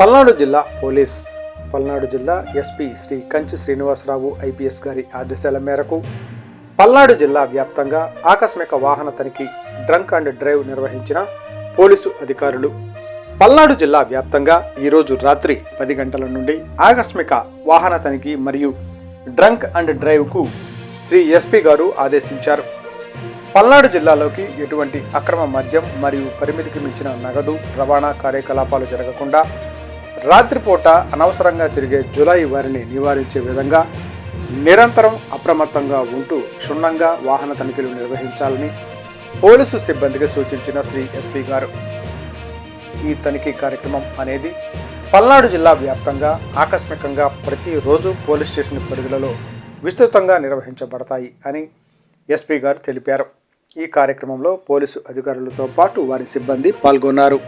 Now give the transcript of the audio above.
పల్నాడు జిల్లా పోలీస్ పల్నాడు జిల్లా SP Shri Kanchi Srinivasarao IPS గారి ఆదేశాల మేరకు పల్నాడు జిల్లా వ్యాప్తంగా ఆకస్మిక వాహన తనిఖీ డ్రంక్ అండ్ డ్రైవ్ నిర్వహించిన పోలీసు అధికారులు. పల్నాడు జిల్లా వ్యాప్తంగా ఈరోజు రాత్రి పది గంటల నుండి ఆకస్మిక వాహన తనిఖీ మరియు డ్రంక్ అండ్ డ్రైవ్కు శ్రీ ఎస్పీ గారు ఆదేశించారు. పల్నాడు జిల్లాలోకి ఎటువంటి అక్రమ మద్యం మరియు పరిమితికి మించిన నగదు రవాణా కార్యకలాపాలు జరగకుండా రాత్రిపూట అనవసరంగా తిరిగే జులై వారిని నివారించే విధంగా నిరంతరం అప్రమత్తంగా ఉంటూ క్షుణ్ణంగా వాహన తనిఖీలు నిర్వహించాలని పోలీసు సిబ్బందికి సూచించిన శ్రీ ఎస్పీ గారు. ఈ తనిఖీ కార్యక్రమం అనేది పల్నాడు జిల్లా వ్యాప్తంగా ఆకస్మికంగా ప్రతిరోజు పోలీస్ స్టేషన్ పరిధులలో విస్తృతంగా నిర్వహించబడతాయి అని ఎస్పీ గారు తెలిపారు. ఈ కార్యక్రమంలో పోలీసు అధికారులతో పాటు వారి సిబ్బంది పాల్గొన్నారు.